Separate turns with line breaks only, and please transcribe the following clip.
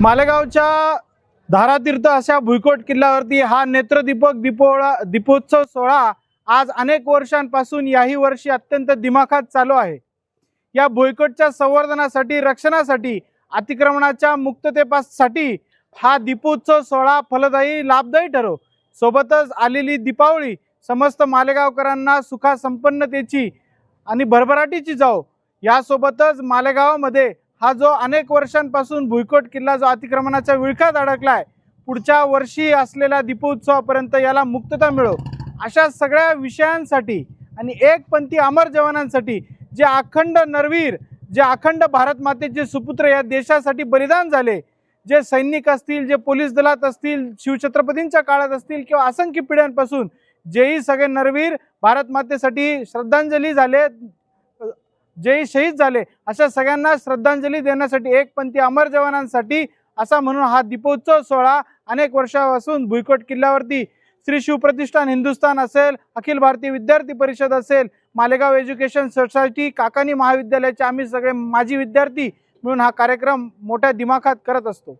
मालेगावच्या धारातीर्थ अशा भुईकोट किल्ल्यावरती हा नेत्रदीपक दीपोळा दीपोत्सव सोहळा आज अनेक वर्षांपासून याही वर्षी अत्यंत दिमाखात चालू आहे. या भुईकोटच्या संवर्धनासाठी रक्षणासाठी अतिक्रमणाच्या मुक्ततेपासाठी हा दीपोत्सव सोहळा फलदायी लाभदायी ठरो. सोबतच आलेली दीपावली समस्त मालेगावकरांना सुखासंपन्नतेची आणि भरभराटीची जाओ यासोबतच मालेगावामध्ये हा जो अनेक वर्षांपासून भुईकोट किल्ला जो अतिक्रमणाच्या विळख्यात अडकलाय पुढच्या वर्षी असलेल्या दीपोत्सवापर्यंत याला मुक्तता मिळो. अशा सगळ्या विषयांसाठी आणि एक पंथी अमर जवानांसाठी जे अखंड नरवीर जे अखंड भारत मातेचे सुपुत्र या देशासाठी बलिदान झाले जे सैनिक असतील जे पोलीस दलात असतील शिवछत्रपतींच्या काळात असतील किंवा असंख्य पिढ्यांपासून जेही सगळे नरवीर भारत मातेसाठी श्रद्धांजली झाले जे शहीद झाले. अशा सगळ्यांना श्रद्धांजली देण्यासाठी एक पंथी अमर जवानांसाठी असा म्हणून हा दीपोत्सव सोहळा अनेक वर्षापासून भुईकोट किल्ल्यावरती. श्री शिवप्रतिष्ठान हिंदुस्थान असेल अखिल भारतीय विद्यार्थी परिषद असेल मालेगाव एज्युकेशन सोसायटी काकानी महाविद्यालयाचे आम्ही सगळे माजी विद्यार्थी मिळून हा कार्यक्रम मोठ्या दिमाखात करत असतो.